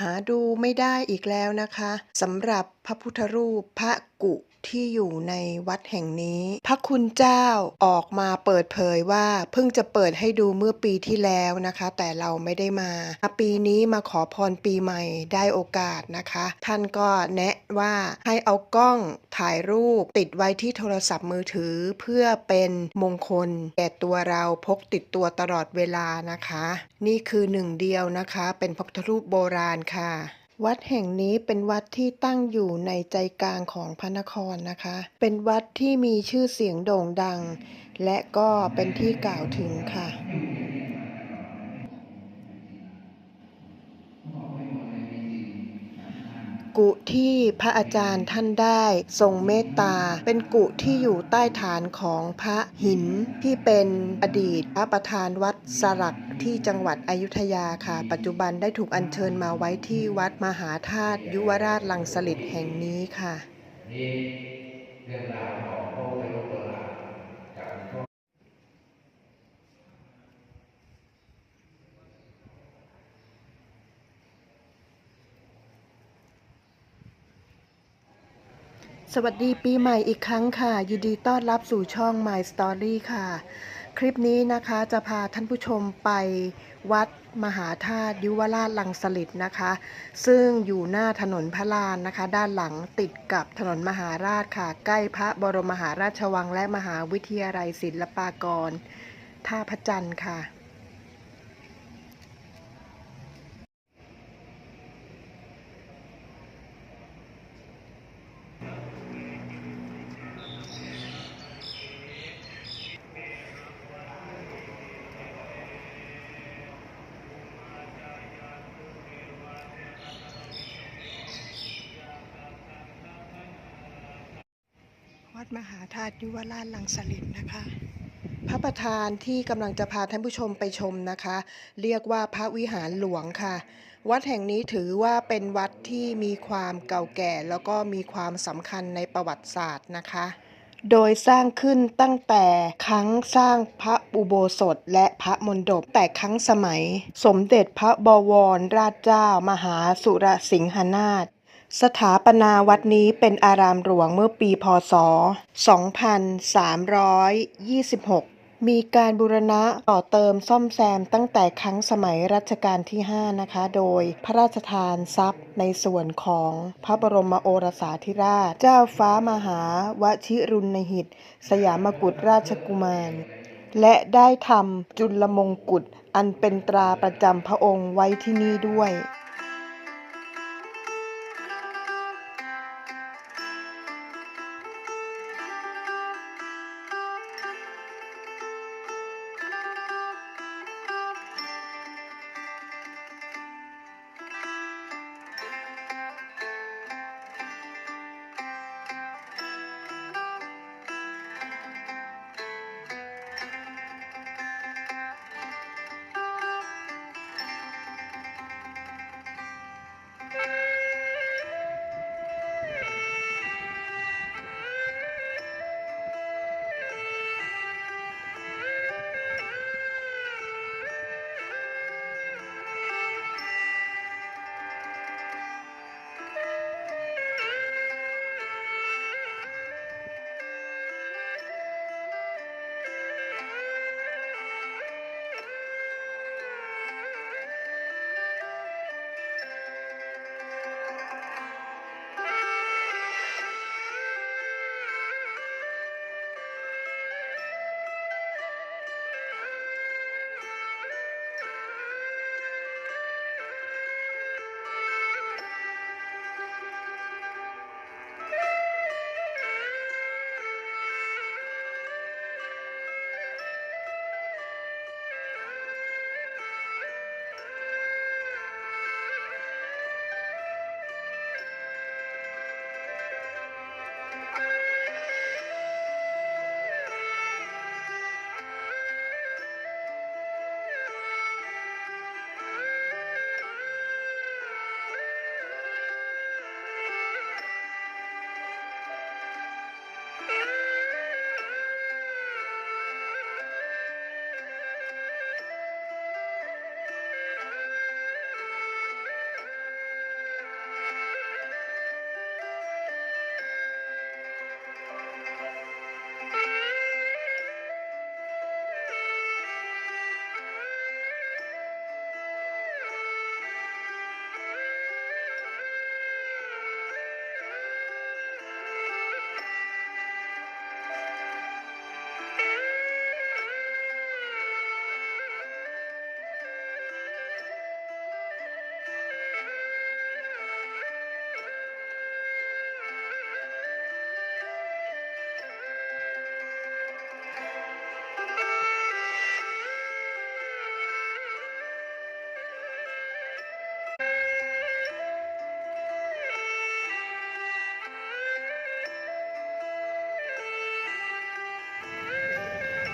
หาดูไม่ได้อีกแล้วนะคะสำหรับพระพุทธรูปพระกุ ที่อยู่ในวัดแห่งนี้ พระคุณเจ้าออกมาเปิดเผยว่าเพิ่งจะเปิดให้ดูเมื่อปีที่แล้วนะคะ แต่เราไม่ได้มา ปีนี้มาขอพรปีใหม่ได้โอกาสนะคะ ท่านก็แนะว่าให้เอากล้องถ่ายรูปติดไว้ที่โทรศัพท์มือถือเพื่อเป็นมงคลแก่ตัวเราพกติดตัวตลอดเวลานะคะ นี่คือหนึ่งเดียวนะคะ เป็นพระพุทธรูปโบราณค่ะ วัดแห่งนี้เป็นวัดที่ตั้งอยู่ในใจกลางของพระนครนะคะ เป็นวัดที่มีชื่อเสียงโด่งดัง และก็เป็นที่กล่าวถึงค่ะ กุที่พระอาจารย์ท่านได้ทรงเมตตา เป็นกุที่อยู่ใต้ฐานของพระหินที่เป็นอดีตพระประธานวัดสลักที่จังหวัดอยุธยาค่ะ ปัจจุบันได้ถูกอัญเชิญมาไว้ที่วัดมหาธาตุยุวราชลังสลิดแห่งนี้ค่ะ นี่เรื่องราวของพระพุทธรูปโบราณกับพวก สวัสดีปีใหม่อีกครั้งค่ะ ยินดีต้อนรับสู่ช่อง My Story ค่ะ คลิปนี้นะคะจะพาท่านผู้ชมไปวัดมหาธาตุยุวราชลังสลิดนะคะ ซึ่งอยู่หน้าถนนพระลานนะคะ ด้านหลังติดกับถนนมหาราชค่ะ ใกล้พระบรมมหาราชวังและมหาวิทยาลัยศิลปากร ท่าพระจันทร์ค่ะ วัดมหาธาตุยุวราชลังสลิดนะคะ พระประธานที่กำลังจะพาท่านผู้ชมไปชมนะคะ เรียกว่าพระวิหารหลวงค่ะ วัดแห่งนี้ถือว่าเป็นวัดที่มีความเก่าแก่ แล้วก็มีความสำคัญในประวัติศาสตร์นะคะโดยสร้างขึ้นตั้งแต่ครั้งสร้างพระอุโบสถและพระมณฑปแต่ครั้งสมัย สมเด็จพระบวรราชเจ้า มหาสุรสิงหนาถ สถาปนาวัดนี้เป็นอารามหลวงเมื่อปีพศ 2326 มีการบูรณะต่อเติมซ่อมแซมตั้งแต่ครั้งสมัยรัชกาลที่ 5 นะคะ โดยพระราชทานทรัพย์ในส่วนของพระบรมโอรสาธิราช เจ้าฟ้ามหาวชิรุณหิต สยามกุฎราชกุมาร และได้ทำจุลมงกุฎอันเป็นตราประจำพระองค์ไว้ที่นี่ด้วย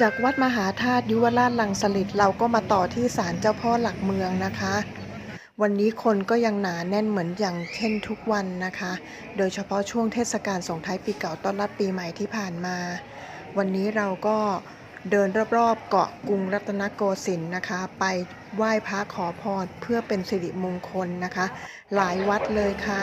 จากวัดมหาธาตุยุวราชลังสลิดเราก็มาต่อที่ศาลเจ้าพ่อหลักเมืองนะคะ วันนี้คนก็ยังหนาแน่นเหมือนอย่างเช่นทุกวันนะคะ โดยเฉพาะช่วงเทศกาลส่งท้ายปีเก่าต้อนรับปีใหม่ที่ผ่านมา วันนี้เราก็เดินรอบๆเกาะกรุงรัตนโกสินทร์นะคะ ไปไหว้พระขอพรเพื่อเป็นสิริมงคลนะคะ หลายวัดเลยค่ะ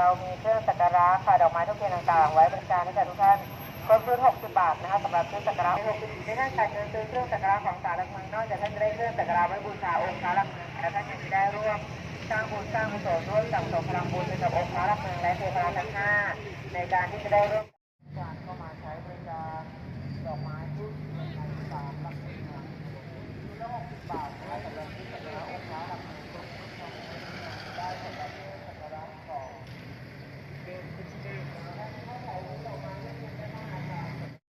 รามีเครื่องสักการะค่ะดอกไม้ทุกเทียนต่างๆ ไว้บริการให้กับทุกท่านต้นทุน60 บาทนะคะสำหรับเครื่องสักการะ60ไม่ท่านจ่ายเงินซื้อเครื่องสักการะของสารหลักเมืองนอกจากท่านจะได้เครื่องสักการะไว้บูชาองค์พระหลักเมืองและท่านยังจะได้ร่วมสร้างบุญสร้างกุศลร่วมสั่งสมพลังบุญให้กับองค์พระหลักเมืองและเทพราทั้งห้าในการที่จะได้ร่วม